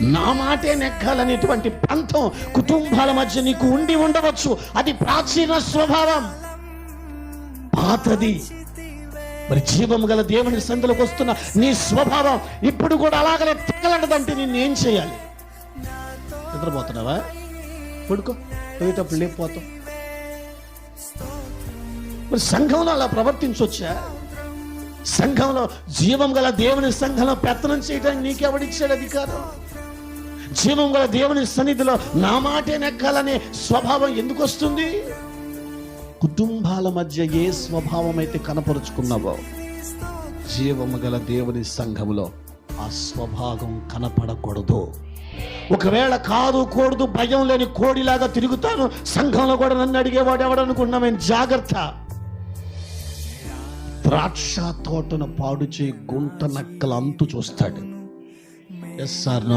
నా మాటే నెగ్గాలనేటువంటి పంతం కుటుంబాల మధ్య నీకు ఉండి ఉండవచ్చు. అది ప్రాచీన స్వభావం. పాతది. మరి జీవం గల దేవుని సందులకు వస్తున్న నీ స్వభావం ఇప్పుడు కూడా అలాగనే నేను నిన్నేం చేయాలి? నిద్రపోతున్నావా? పడుకో. పోయేటప్పుడు లేకపోతాం మరి సంఘంలో అలా ప్రవర్తించవచ్చా సంఘంలో జీవం గల దేవుని సంఘంలో పెత్తనం చేయడానికి నీకెవడిచ్చాడు అధికారం? జీవం గల దేవుని సన్నిధిలో నా మాటే నెగ్గాలనే స్వభావం ఎందుకు వస్తుంది? కుటుంబాల మధ్య ఏ స్వభావం అయితే కనపరుచుకున్నావో జీవము గల దేవుని సంఘములో ఆ స్వభావం కనపడకూడదు. ఒకవేళ కాదు కూడదు భయం లేని కోడిలాగా తిరుగుతాను సంఘంలో కూడా నన్ను అడిగేవాడు ఎవడనుకున్నామేం జాగ్రత్త. ద్రాక్ష తోటను పాడు చేయి గుంట నక్కల అంతు చూస్తాడు. Yes sir no